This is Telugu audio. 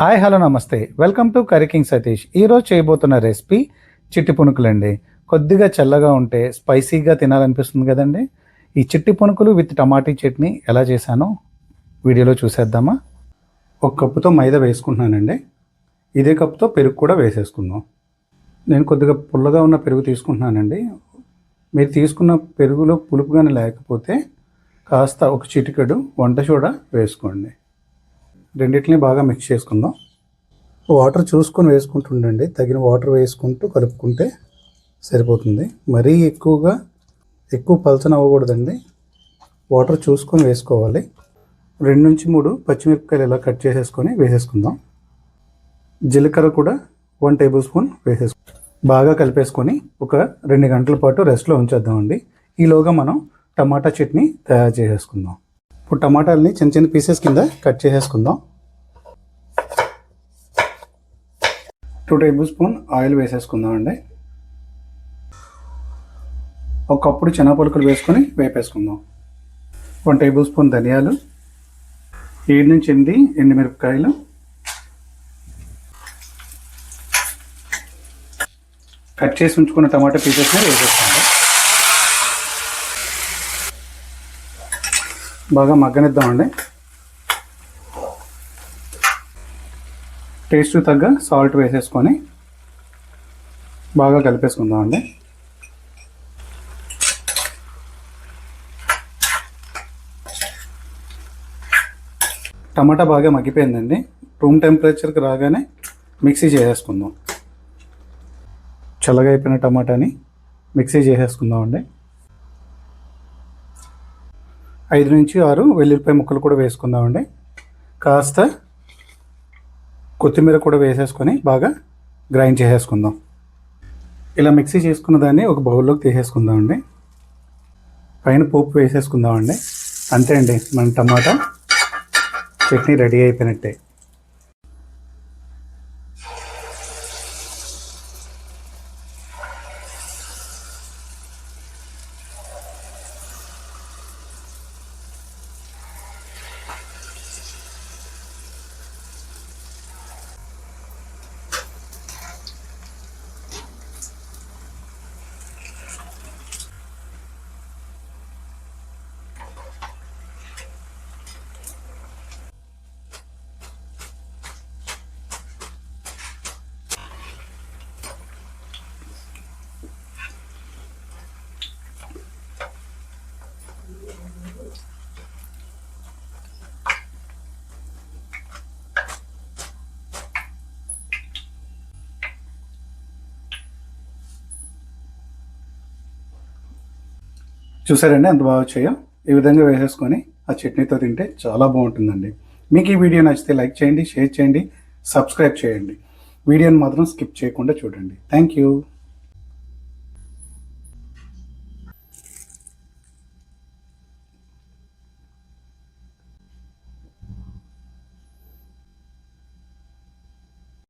హాయ్ హలో నమస్తే. Welcome to curry king Satish. ఈరోజు చేయబోతున్న రెసిపీ చిట్టి పునుకులండి. కొద్దిగా చల్లగా ఉంటే స్పైసీగా తినాలనిపిస్తుంది కదండి. ఈ చిట్టి పునుకులు విత్ టమాటీ చట్నీ ఎలా చేశానో వీడియోలో చూసేద్దామా? ఒక కప్పుతో మైదా వేసుకుంటున్నానండి. ఇదే కప్పుతో పెరుగు కూడా వేసేసుకుందాం. నేను కొద్దిగా పుల్లగా ఉన్న పెరుగు తీసుకుంటున్నానండి. మీరు తీసుకున్న పెరుగులో పులుపుగానే లేకపోతే కాస్త ఒక చిటికెడు వంట సోడా వేసుకోండి. రెండింటిని బాగా మిక్స్ చేసుకుందాం. వాటర్ చూసుకొని వేసుకుంటుండండి. తగిన వాటర్ వేసుకుంటూ కలుపుకుంటే సరిపోతుంది. మరీ ఎక్కువగా ఎక్కువ పలచన అవ్వకూడదండి. వాటర్ చూసుకొని వేసుకోవాలి. రెండు నుంచి మూడు పచ్చిమిరపకాయలు ఇలా కట్ చేసేసుకొని వేసేసుకుందాం. జీలకర్ర కూడా వన్ టేబుల్ స్పూన్ వేసేసుకుందాం. బాగా కలిపేసుకొని ఒక రెండు గంటల పాటు రెస్ట్లో ఉంచేద్దామండి. ఈలోగా మనం టమాటా చట్నీ తయారు చేసేసుకుందాం. ఇప్పుడు టమాటాలని చిన్న చిన్న పీసెస్ కింద కట్ చేసేసుకుందాం. టూ టేబుల్ స్పూన్ ఆయిల్ వేసేసుకుందాం అండి. ఒక కప్పుడు వేసుకొని వేపేసుకుందాం. వన్ టేబుల్ స్పూన్ ధనియాలు ఏడు నుంచి ఎనిమిది ఎండుమిరపకాయలు కట్ చేసి ఉంచుకున్న టమాటా పీసెస్ని వేసేసుకోండి బాగా మగ్గనిద్దామండి. టేస్ట్ తగ్గ సాల్ట్ వేసేసుకొని బాగా కలిపేసుకుందామండి. టమాటా బాగా మగ్గిపోయిందండి. రూమ్ టెంపరేచర్కి రాగానే మిక్సీ చేసేసుకుందాం. చల్లగా అయిపోయిన టమాటాని మిక్సీ చేసేసుకుందామండి. ఐదు నుంచి ఆరు వెల్లుల్లిపాయ ముక్కలు కూడా వేసుకుందామండి. కాస్త కొత్తిమీర కూడా వేసేసుకొని బాగా గ్రైండ్ చేసేసుకుందాం. ఇలా మిక్సీ చేసుకున్న దాన్ని ఒక బౌల్లోకి తీసేసుకుందామండి. పైన పోపు వేసేసుకుందామండి. అంతే అండి మన టమాటా చట్నీ రెడీ అయిపోయినట్టే. చూసారండి ఎంత బాగా వచ్చాయో? ఈ విధంగా వేసేసుకొని ఆ చట్నీతో తింటే చాలా బాగుంటుందండి. మీకు ఈ వీడియో నచ్చితే లైక్ చేయండి షేర్ చేయండి సబ్స్క్రైబ్ చేయండి. వీడియోని మాత్రం స్కిప్ చేయకుండా చూడండి. Thank you.